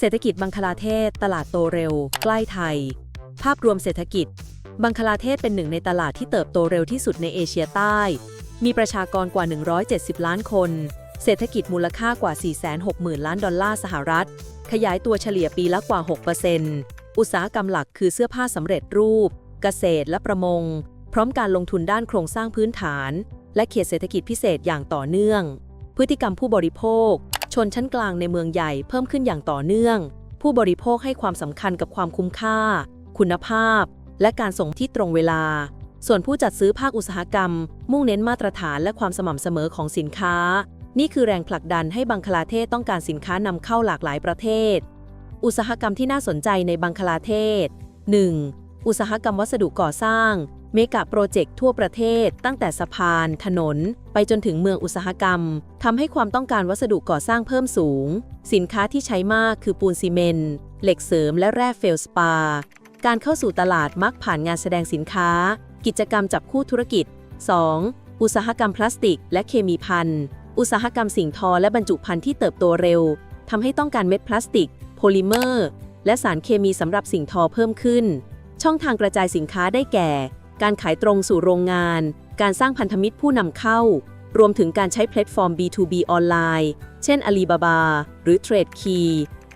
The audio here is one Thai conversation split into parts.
เศรษฐกิจบังคลาเทศ ตลาดโตเร็ว ใกล้ไทย ภาพรวมเศรษฐกิจ บังคลาเทศเป็นหนึ่งในตลาดที่เติบโตเร็วที่สุดในเอเชียใต้ มีประชากรกว่า 170 ล้านคน เศรษฐกิจมูลค่ากว่า 460,000 ล้านดอลลาร์สหรัฐ ขยายตัวเฉลี่ยปีละกว่า 6%อุตสาหกรรมหลักคือเสื้อผ้าสำเร็จรูป เกษตรและประมง พร้อมการลงทุนด้านโครงสร้างพื้นฐาน และเขตเศรษฐกิจพิเศษอย่างต่อเนื่อง พฤติกรรมผู้บริโภค ชนชั้นกลางในเมืองใหญ่เพิ่มขึ้นอย่างต่อเนื่อง ผู้บริโภคให้ความสำคัญกับความคุ้มค่า คุณภาพ และการส่งที่ตรงเวลา ส่วนผู้จัดซื้อภาคอุตสาหกรรม มุ่งเน้นมาตรฐานและความสม่ำเสมอของสินค้า นี่คือแรงผลักดันให้บังคลาเทศต้องการสินค้านำเข้าหลากหลายประเทศ อุตสาหกรรมที่น่าสนใจในบังคลาเทศ 1. อุตสาหกรรมวัสดุก่อสร้าง เมกะโปรเจกต์ทั่วประเทศ ตั้งแต่สะพาน ถนน ไปจนถึงเมืองอุตสาหกรรมทำให้ความต้องการวัสดุก่อสร้างเพิ่มสูง สินค้าที่ใช้มากคือปูนซีเมนต์เหล็กเสริมและแร่เฟลสปา การเข้าสู่ตลาดมักผ่านงานแสดงสินค้า กิจกรรมจับคู่ธุรกิจ 2. อุตสาหกรรมพลาสติก และเคมีภัณฑ์อุตสาหกรรมสิ่งทอและบรรจุภัณฑ์ที่เติบโตเร็วทำให้ต้องการเม็ดพลาสติก โพลิเมอร์ และสารเคมีสำหรับสิ่งทอเพิ่มขึ้น ช่องทางกระจายสินค้าได้แก่ การขายตรงสู่โรงงาน การสร้างพันธมิตรผู้นำเข้า รวมถึงการใช้แพลตฟอร์ม B2B ออนไลน์ เช่น Alibaba หรือ Trade Key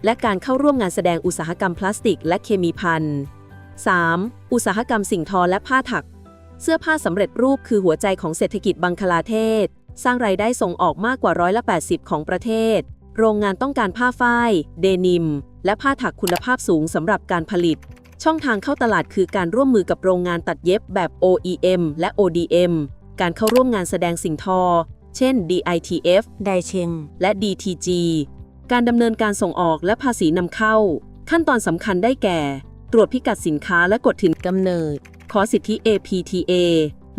และการเข้าร่วมงานแสดงอุตสาหกรรมพลาสติก และเคมีภัณฑ์ 3. อุตสาหกรรมสิ่งทอและผ้าถัก เสื้อผ้าสำเร็จรูปคือหัวใจของเศรษฐกิจบังคลาเทศ สร้างรายได้ส่งออกมากกว่าร้อยละ80 ของประเทศ โรงงานต้องการผ้าฝ้าย เดนิม และผ้าถักคุณภาพสูงสำหรับการผลิต ช่องทางเข้าตลาดคือการร่วมมือกับโรงงานตัดเย็บแบบ OEM และ ODM การเข้าร่วมงานแสดงสิ่งทอ เช่น DITF ไดเชง และ DTG การดำเนินการส่งออกและภาษีนำเข้า ขั้นตอนสำคัญได้แก่ ตรวจพิกัดสินค้าและกฎถิ่นกำเนิด ขอสิทธิ APTA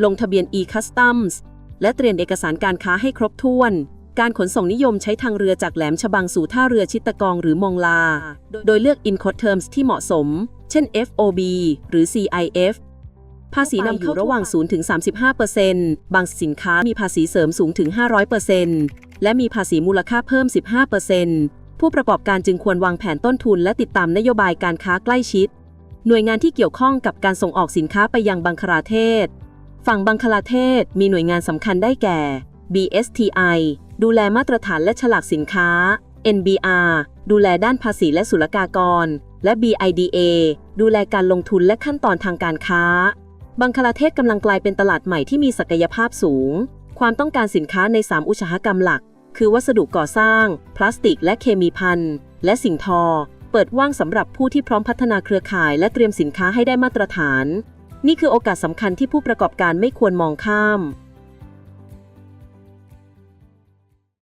ลงทะเบียน e-Customs และเตรียมเอกสารการค้าให้ครบถ้วน การขนส่งนิยมใช้ทางเรือจากแหลมฉบังสู่ท่าเรือชิตตะกองหรือมองลา โดยเลือก Incoterms ที่เหมาะสม เช่น FOB หรือ CIF ภาษีนำเข้าระหว่าง 0 ถึง 35%บางสินค้ามีภาษีเสริมสูงถึง 500%และมีภาษีมูลค่าเพิ่ม 15%ผู้ประกอบการจึงควรวางแผนต้นทุนและติดตามนโยบายการค้าใกล้ชิด หน่วยงานที่เกี่ยวข้องกับการส่งออกสินค้าไปยังบังคลาเทศ ฝั่งบังคลาเทศมีหน่วยงานสำคัญได้แก่ BSTI ดูแลมาตรฐานและฉลากสินค้า NBR ดูแลด้านภาษีและศุลกากร และ BIDA ดูแลการลงทุนและขั้นตอนทางการค้า บังคลาเทศกำลังกลายเป็นตลาดใหม่ที่มีศักยภาพสูง ความต้องการสินค้าใน 3 อุตสาหกรรมหลัก คือวัสดุก่อสร้าง พลาสติก และเคมีภัณฑ์และสิ่งทอ เปิดว่างสำหรับผู้ที่พร้อมพัฒนาเครือข่าย และเตรียมสินค้าให้ได้มาตรฐาน นี่คือโอกาสสำคัญที่ผู้ประกอบการไม่ควรมองข้าม